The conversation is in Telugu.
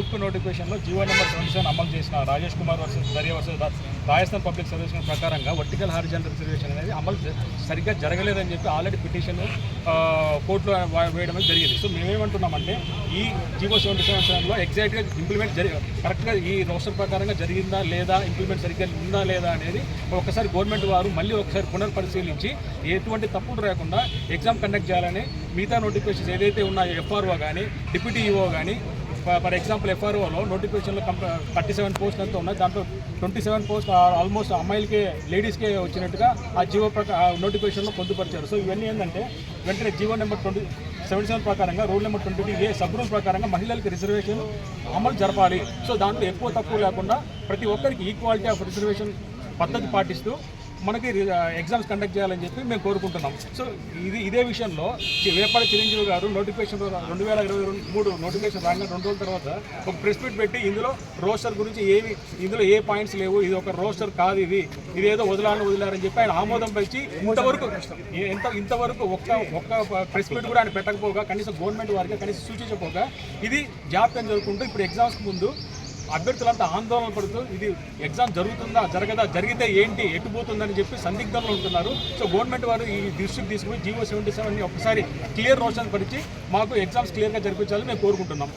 గ్రూప్ నోటిఫికేషన్లో జీవో నెంబర్ ట్వంటీ సెవెన్ అమలు చేసిన Rajesh Kumar versus Darya versus Rajasthan public service ప్రకారంగా వర్టికల్ హారిజెంటల్ రిజర్వేషన్ అనేది అమలు సరిగ్గా జరగలేదని చెప్పి ఆల్రెడీ పిటిషన్ కోర్టులో వేయడం జరిగింది. సో మేమేమంటున్నామంటే ఈ జీవో సెవెంటీ సెవెన్ సెవెన్లో ఎగ్జాక్ట్గా ఇంప్లిమెంట్ జరి కరెక్ట్గా ఈ రోస్టర్ ప్రకారంగా జరిగిందా లేదా ఇంప్లిమెంట్ సరిగ్గా ఉందా లేదా అనేది ఒకసారి గవర్నమెంట్ వారు మళ్ళీ ఒకసారి పునర్పరిశీలించి ఎటువంటి తప్పులు రాకుండా ఎగ్జామ్ కండక్ట్ చేయాలని మిగతా నోటిఫికేషన్స్ ఏదైతే ఉన్నాయో ఎఫ్ఆర్ఓ కానీ డిప్యూటీ ఈఓ కానీ ఫర్ ఎగ్జాంపుల్ ఎఫ్ఆర్ఓలో నోటిఫికేషన్లో థర్టీ సెవెన్ పోస్ట్ ఎంత ఉన్నాయి. దాంట్లో ట్వంటీ సెవెన్ పోస్ట్ ఆల్మోస్ట్ అమ్మాయిలకే లేడీస్కే వచ్చినట్టుగా ఆ జీవో ప్రకా నోటిఫికేషన్లో పొందుపరిచారు. సో ఇవన్నీ ఏంటంటే వెంటనే GO number twenty seventy seven ప్రకారంగా rule number twenty A sub rule ప్రకారంగా మహిళలకు రిజర్వేషన్ అమలు జరపాలి. సో దాంట్లో ఎక్కువ తక్కువ లేకుండా ప్రతి ఒక్కరికి ఈక్వాలిటీ ఆఫ్ రిజర్వేషన్ పద్ధతి పాటిస్తూ మనకి ఎగ్జామ్స్ కండక్ట్ చేయాలని చెప్పి మేము కోరుకుంటున్నాం. సో ఇది ఇదే విషయంలో చి- వేపాడి చిరంజీవి గారు నోటిఫికేషన్ రెండు వేల ఇరవై రెండు మూడు నోటిఫికేషన్ రాగానే రెండు రోజుల తర్వాత ఒక ప్రెస్ మీట్ పెట్టి ఇందులో రోస్టర్ గురించి ఏమి ఇందులో ఏ పాయింట్స్ లేవు ఇది ఒక రోస్టర్ కాదు ఇది ఇది ఏదో వదిలాలని వదిలారని చెప్పి ఆయన ఆమోదం పెంచి ఇంతవరకు ఎంత ఇంతవరకు ఒక్క ఒక్క ప్రెస్ మీట్ కూడా ఆయన పెట్టకపోగా కనీసం గవర్నమెంట్ వారికి కనీసం సూచించకపోగా ఇది జాప్యం జరుగుకుంటూ ఇప్పుడు ఎగ్జామ్స్ ముందు అభ్యర్థులంతా ఆందోళన పడుతూ ఇది ఎగ్జామ్ జరుగుతుందా జరగదా జరిగితే ఏంటి ఎట్టుపోతుందని చెప్పి సందిగ్ధంలో ఉంటున్నారు. సో గవర్నమెంట్ వారు ఈ దృష్టికి తీసుకుని జీవో సెవెంటీ సెవెన్ని ఒకసారి క్లియర్ రోషన్ పరిచి మాకు ఎగ్జామ్స్ క్లియర్గా జరిపించాలని మేము కోరుకుంటున్నాం.